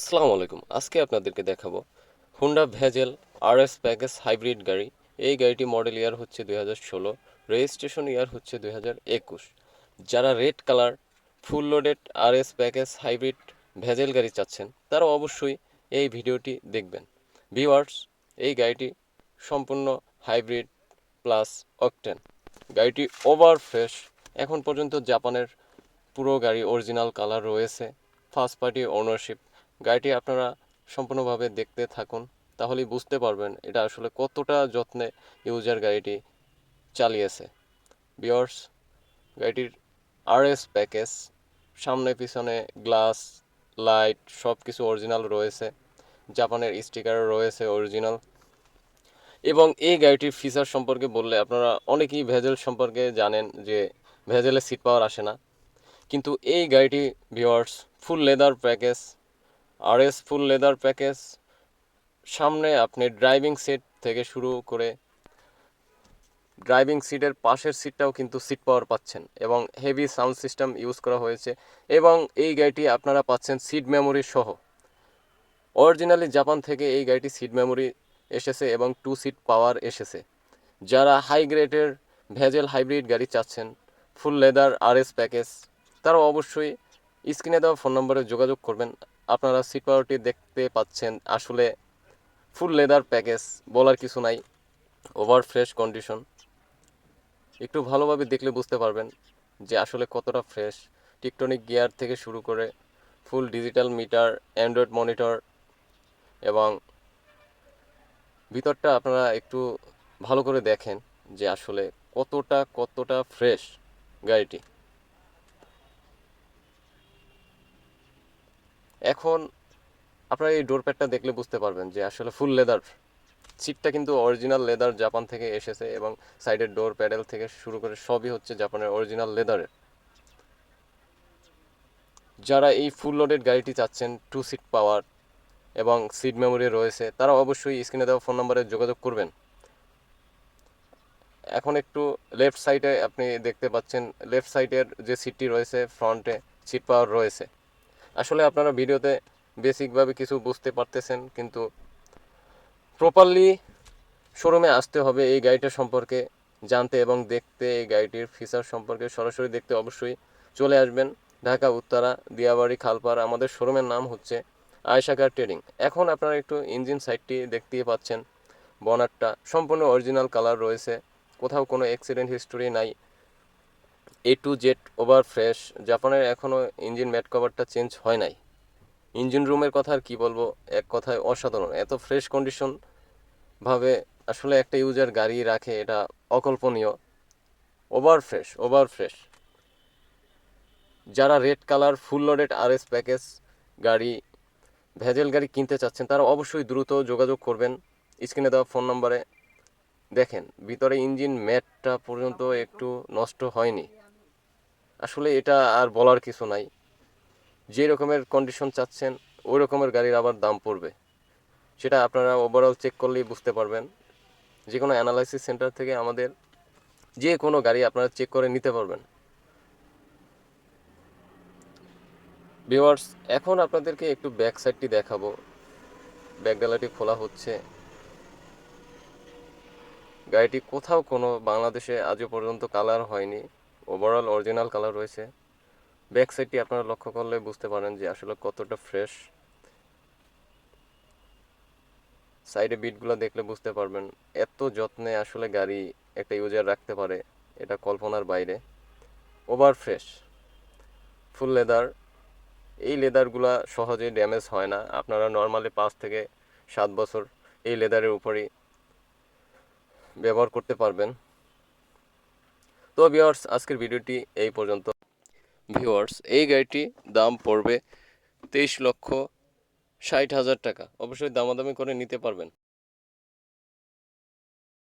আসসালামু আলাইকুম আজকে আপনাদেরকে দেখাবো Honda Vezel R S package hybrid গাড়ি। এই গাড়িটি মডেল ইয়ার হচ্ছে দুই হাজার ষোলো রেজিস্ট্রেশন ইয়ার হচ্ছে দুই হাজার একুশ। যারা red colour full loaded R S package hybrid Vezel গাড়ি চাচ্ছেন, তারা অবশ্যই এই ভিডিওটি দেখবেন। ভিওয়ার্স এই গাড়িটি সম্পূর্ণ হাইব্রিড প্লাস অকটেন গাড়িটি ওভার ফ্রেশ এখন পর্যন্ত জাপানের পুরো গাড়ি অরিজিনাল কালার রয়েছে। ফার্স্ট পার্টি ওনারশিপ গাড়িটি আপনারা সম্পূর্ণভাবে দেখতে থাকুন, তাহলেই বুঝতে পারবেন এটা আসলে কতটা যত্নে ইউজার গাড়িটি চালিয়েছে। বিয়ার্স গাড়িটির আরএস প্যাকেজ, সামনে পিছনে গ্লাস, লাইট সব কিছু অরিজিনাল রয়েছে, জাপানের স্টিকারও রয়েছে অরিজিনাল। এবং এই গাড়িটির ফিচার সম্পর্কে বললে আপনারা অনেকেই ভেজেল সম্পর্কে জানেন যে ভেজেলে সিট পাওয়ার আসে না। কিন্তু এই গাড়িটি viewers full leather package RS full leather package সামনে আপনি ড্রাইভিং সিট থেকে শুরু করে ড্রাইভিং সিটের পাশের সিটটাও কিন্তু সিট পাওয়ার পাচ্ছেন এবং হেভি সাউন্ড সিস্টেম ইউজ করা হয়েছে এবং এই গাড়িটি আপনারা পাচ্ছেন সিট মেমোরি সহ। অরিজিনালি জাপান থেকে এই গাড়িটি সিট মেমোরি এসেছে এবং টু সিট পাওয়ার এসেছে। যারা হাই গ্রেডের ভেজেল হাইব্রিড গাড়ি চাচ্ছেন ফুল লেদার আরএস প্যাকেজ তারা অবশ্যই স্ক্রিনে দেওয়া ফোন নম্বরে যোগাযোগ করবেন। আপনারা পাওয়ারটি দেখতে পাচ্ছেন আসলে ফুল লেদার প্যাকেজ বলার কিছু নাই ওভার ফ্রেশ কন্ডিশন একটু ভালোভাবে দেখলে বুঝতে পারবেন যে আসলে কতটা ফ্রেশ টিকটনিক গিয়ার থেকে শুরু করে full digital meter android monitor এবং ভিতরটা আপনারা একটু ভালো করে দেখেন যে আসলে কতটা কতটা ফ্রেশ গাড়িটি। এখন আপনারা এই ডোর প্যাডটা দেখলে বুঝতে পারবেন যে আসলে ফুল লেদার সিটটা কিন্তু অরিজিনাল লেদার জাপান থেকে এসেছে এবং সাইডের ডোর প্যাডেল থেকে শুরু করে সবই হচ্ছে জাপানের অরিজিনাল লেদারের যারা এই ফুল লোডেড গাড়িটি চাচ্ছেন টু সিট পাওয়ার এবং সিট মেমোরি রয়েছে, তারা অবশ্যই স্ক্রিনে দেওয়া ফোন নম্বরে যোগাযোগ করবেন। এখন একটু লেফট সাইডে আপনি দেখতে পাচ্ছেন লেফট সাইডের যে সিটটি রয়েছে ফ্রন্টে সিট পাওয়ার রয়েছে। আসলে আপনারা ভিডিওতে বেসিকভাবে কিছু বুঝতে পারতেছেন, কিন্তু প্রপারলি শোরুমে আসতে হবে এই গাড়িটা সম্পর্কে, জানতে এবং দেখতে, এই গাড়িটির ফিচার সম্পর্কে সরাসরি দেখতে অবশ্যই চলে আসবেন। ঢাকা, উত্তরা, দিয়াবাড়ি, খালপাড়, আমাদের শোরুমের নাম হচ্ছে আয়সাকার ট্রেডিং এখন আপনারা একটু ইঞ্জিন সাইডটি দেখতেই পাচ্ছেন বনারটা সম্পূর্ণ অরিজিনাল কালার রয়েছে, কোথাও কোনো অ্যাক্সিডেন্ট হিস্টোরি নাই। A to Z over fresh জাপানের এখনও ইঞ্জিন ম্যাট কভারটা চেঞ্জ হয় নাই। ইঞ্জিন রুমের কথা আর কী বলব? এক কথায় অসাধারণ। এত ফ্রেশ কন্ডিশন ভাবে আসলে একটা ইউজার গাড়ি রাখে, এটা অকল্পনীয়। ওভার ফ্রেশ ওভার ফ্রেশ যারা red colour full loaded R S package গাড়ি, ভেজেল গাড়ি কিনতে চাচ্ছেন, তারা অবশ্যই দ্রুত যোগাযোগ করবেন। স্ক্রিনে দেওয়া ফোন নম্বরে দেখেন, ভিতরে ইঞ্জিন ম্যাটটা পর্যন্ত একটু নষ্ট হয়নি। আসলে এটা আর বলার কিছু নাই। যে রকমের কন্ডিশন চাচ্ছেন, ওই রকমের গাড়ির আবার দাম পড়বে। সেটা আপনারা ওভারঅল চেক করলেই বুঝতে পারবেন। যে কোনো অ্যানালাইসিস সেন্টার থেকে আমাদের যে কোনো গাড়ি আপনারা চেক করে নিতে পারবেন। ভিওয়ার্স এখন আপনাদেরকে একটু ব্যাক সাইডটি দেখাবো। ব্যাক ডালাটি খোলা হচ্ছে। গাড়িটি কোথাও কোনো বাংলাদেশে আজও পর্যন্ত কালার হয়নি। ওভারঅল অরিজিনাল কালার রয়েছে। ব্যাক সাইডটি আপনারা লক্ষ্য করলে বুঝতে পারেন যে আসলে কতটা ফ্রেশ সাইডে বিটগুলো দেখলে বুঝতে পারবেন এত যত্নে আসলে গাড়ি একটা ইউজার রাখতে পারে, এটা কল্পনার বাইরে। ওভার ফ্রেশ ফুল লেদার এই লেদারগুলা সহজে ড্যামেজ হয় না। আপনারা নর্মালি পাঁচ থেকে সাত বছর এই লেদারের উপরই ব্যবহার করতে পারবেন। তো ভিওয়ার্স আজকের ভিডিওটি এই পর্যন্ত। ভিওয়ার্স এই গাড়িটি দাম পড়বে তেইশ লক্ষ ষাট হাজার টাকা। অবশ্যই দামাদামি করে নিতে পারবেন।